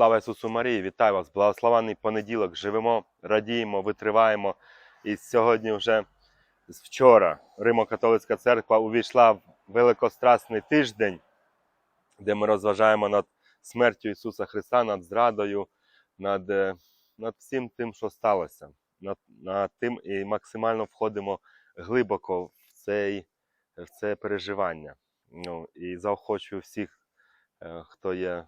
Слава Ісусу Марії! Вітаю вас! Благословенний понеділок! Живемо, радіємо, витриваємо. І сьогодні вже вчора Римо-католицька церква увійшла в великострасний тиждень, де ми розважаємо над смертю Ісуса Христа, над зрадою, над, е, над всім тим, що сталося. Над, над тим і максимально входимо глибоко в, цей, в це переживання. Ну, і заохочую всіх, е, хто є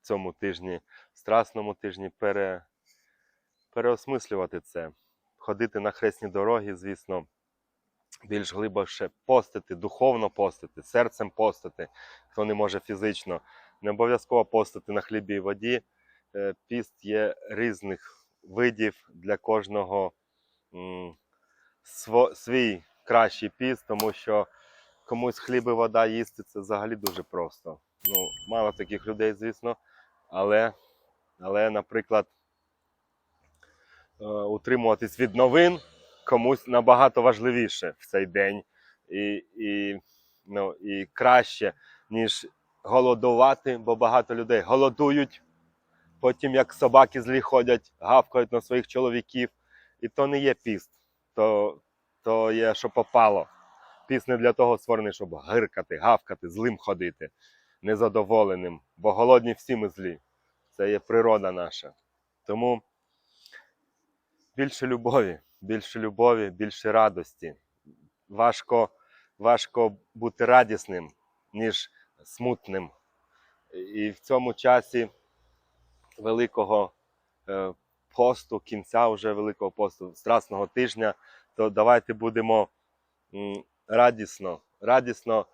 цьому тижні, страсному тижні, пере, переосмислювати це, ходити на хресні дороги, звісно, більш глибоше постити, духовно постити, серцем постити, хто не може фізично. Не обов'язково постити на хлібі і воді. Е, Піст є різних видів для кожного свій кращий піст, тому що комусь хліб і вода їсти це взагалі дуже просто. Ну, мало таких людей, звісно, але, але наприклад, е, утримуватись від новин комусь набагато важливіше в цей день і, і, ну, і краще, ніж голодувати, бо багато людей голодують, потім як собаки злі ходять, гавкають на своїх чоловіків. І то не є піст, то, то є, що попало. Піст не для того створений, щоб гиркати, гавкати, злим ходити, незадоволеним, бо голодні всі ми злі. Це є природа наша. Тому більше любові, більше любові, більше радості. Важко, важко бути радісним, ніж смутним. І в цьому часі великого е, посту, кінця вже великого посту, страсного тижня, то давайте будемо радісно, радісно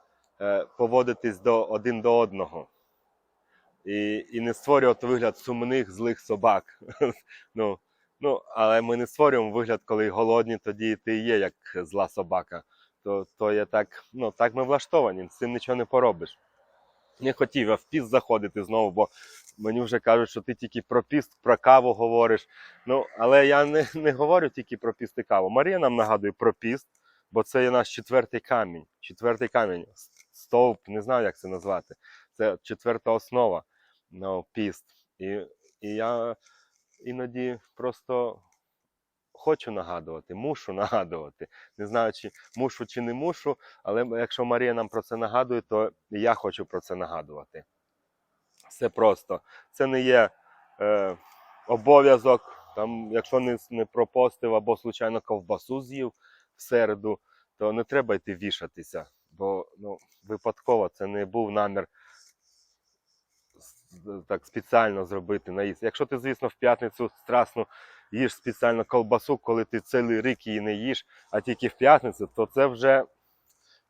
поводитись до один до одного. І, і не створювати вигляд сумних злих собак. ну, ну, але ми не створюємо вигляд, коли голодні, тоді ти є як зла собака. То, то є так, ну, так ми влаштовані, з цим нічого не поробиш. Не хотів я в піст заходити знову, бо мені вже кажуть, що ти тільки про піст, про каву говориш. Ну, але я не, не говорю тільки про піст і каву. Марія нам нагадує про піст, бо це є наш четвертий камінь. Четвертий камінь, стовп, не знаю, як це назвати. Це четверта основа ну, піст. І, і я іноді просто хочу нагадувати, мушу нагадувати. Не знаю, чи мушу чи не мушу, але якщо Марія нам про це нагадує, то я хочу про це нагадувати. Все просто. Це не є е, обов'язок. Там, якщо не, не пропостив або случайно ковбасу з'їв в середу, то не треба йти вішатися, бо ну, випадково це не був намір так спеціально зробити наїзд. Якщо ти, звісно, в п'ятницю страсну їж спеціально колбасу, коли ти цілий рік її не їш, а тільки в п'ятницю, то це вже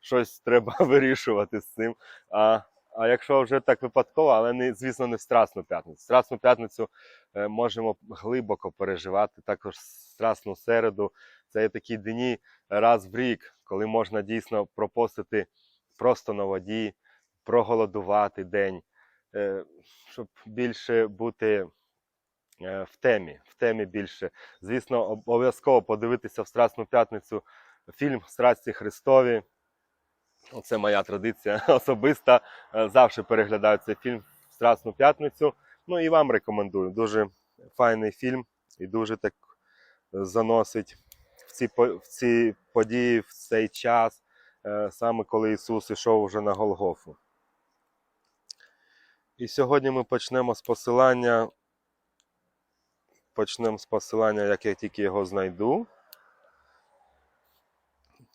щось треба вирішувати з цим. А, а якщо вже так випадково, але не, звісно, не в страсну п'ятницю. Страсну п'ятницю е, можемо глибоко переживати, також страсну середу. Це є такі дні раз в рік, коли можна дійсно пропостити просто на воді, проголодувати день, е, щоб більше бути е, в темі, в темі більше. Звісно, обов'язково подивитися в Страсну п'ятницю фільм Страсті Христові. Оце моя традиція особиста. Е, Завжди переглядаю цей фільм в Страсну п'ятницю. Ну і вам рекомендую. Дуже файний фільм і дуже так заносить в ці, в ці події, в цей час, е, саме коли Ісус ішов уже на Голгофу. І сьогодні ми почнемо з посилання. Почнемо з посилання, як я тільки його знайду.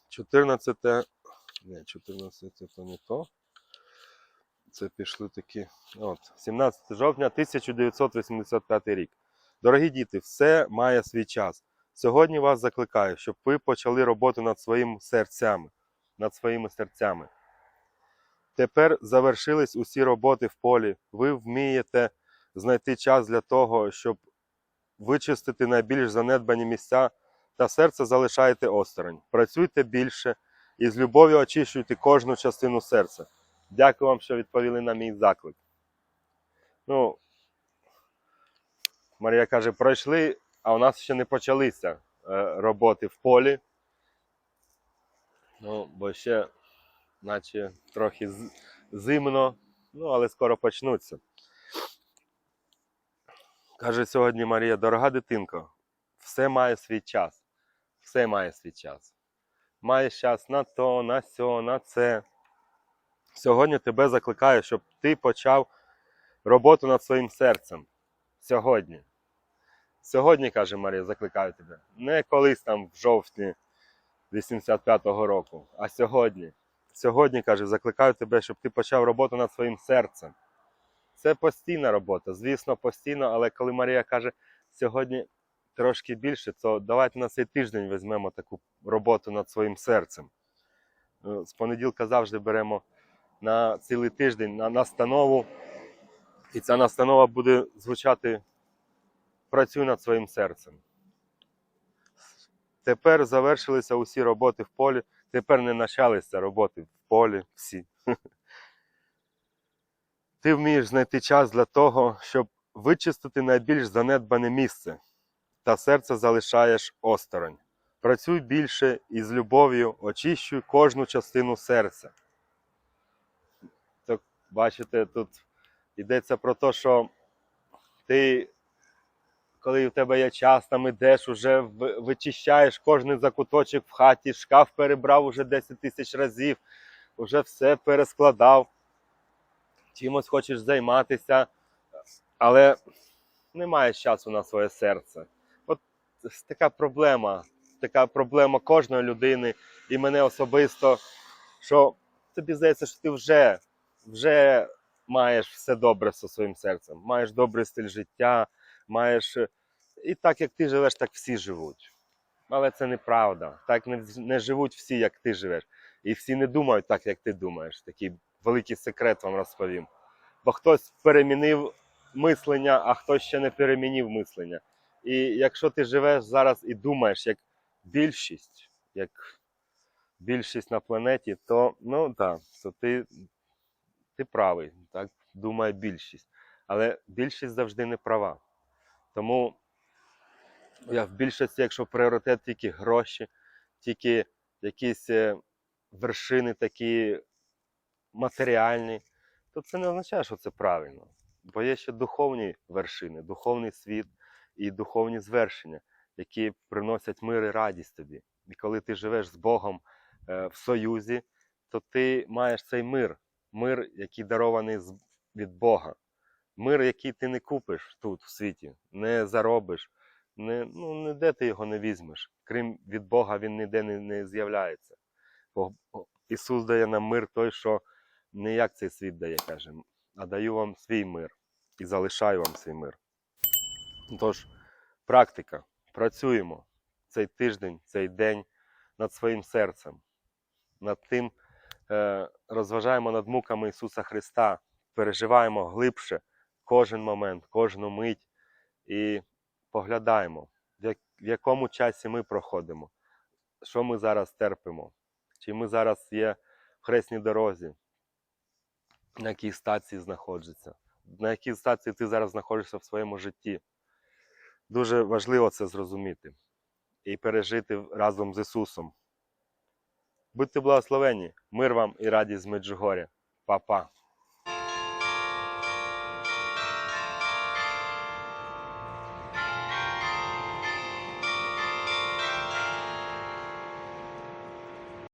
14. Ні, 14 це то не то. Це пішли такі. От, 17 жовтня 1985 рік. Дорогі діти, все має свій час. Сьогодні вас закликаю, щоб ви почали роботу над своїми серцями. Над своїми серцями. Тепер завершились усі роботи в полі. Ви вмієте знайти час для того, щоб вичистити найбільш занедбані місця та серце залишаєте осторонь. Працюйте більше і з любов'ю очищуйте кожну частину серця. Дякую вам, що відповіли на мій заклик. Ну, Марія каже, пройшли, а у нас ще не почалися е, роботи в полі. Ну, бо ще, наче трохи зимно, ну, але скоро почнуться. Каже сьогодні Марія, дорога дитинко, все має свій час. Все має свій час. Маєш час на то, на сьо, на це. Сьогодні тебе закликаю, щоб ти почав роботу над своїм серцем. Сьогодні. Сьогодні, каже Марія, закликаю тебе. Не колись там в жовтні 85-го року, а сьогодні. Сьогодні, каже, закликаю тебе, щоб ти почав роботу над своїм серцем. Це постійна робота, звісно, постійно, але коли Марія каже, сьогодні трошки більше, то давайте на цей тиждень візьмемо таку роботу над своїм серцем. Е, З понеділка завжди беремо на цілий тиждень на настанову. І ця настанова буде звучати Працюй над своїм серцем. Тепер завершилися усі роботи в полі, тепер не почалися роботи в полі всі. Ти вмієш знайти час для того, щоб вичистити найбільш занедбане місце, та серце залишаєш осторонь. Працюй більше і з любов'ю очищуй кожну частину серця. Так, бачите, тут йдеться про те, що ти, коли в тебе є час, там ідеш, уже вичищаєш кожний закуточок в хаті, шкаф перебрав уже 10 тисяч разів, вже все перескладав чимось хочеш займатися, але не маєш часу на своє серце. Така проблема, така проблема кожної людини і мене особисто, що тобі здається, що ти вже, вже маєш все добре зі своїм серцем, маєш добрий стиль життя, маєш. І так як ти живеш, так всі живуть. Але це неправда. Так не, не живуть всі, як ти живеш. І всі не думають так, як ти думаєш. Такий великий секрет вам розповім. Бо хтось перемінив мислення, а хтось ще не перемінив мислення. І якщо ти живеш зараз і думаєш як більшість, як більшість на планеті, то ну так, то ти, ти правий, так думає більшість. Але більшість завжди не права. Тому я в більшості, якщо пріоритет тільки гроші, тільки якісь е, вершини такі матеріальні, то це не означає, що це правильно. Бо є ще духовні вершини, духовний світ і духовні звершення, які приносять мир і радість тобі. І коли ти живеш з Богом е, в союзі, то ти маєш цей мир, мир, який дарований від Бога. Мир, який ти не купиш тут, в світі, не заробиш, не, ну, ніде ти його не візьмеш. Крім від Бога, він ніде не, не з'являється. Бо Ісус дає нам мир той, що не як цей світ дає, каже, а даю вам свій мир і залишаю вам свій мир. Тож, практика. Працюємо цей тиждень, цей день над своїм серцем, над тим, е, розважаємо над муками Ісуса Христа, переживаємо глибше кожен момент, кожну мить і поглядаємо, в якому часі ми проходимо, що ми зараз терпимо, чи ми зараз є в хресній дорозі, на якій стації знаходиться, на якій стації ти зараз знаходишся в своєму житті. Дуже важливо це зрозуміти і пережити разом з Ісусом. Будьте благословені, мир вам і радість з Меджугоря. Па-па.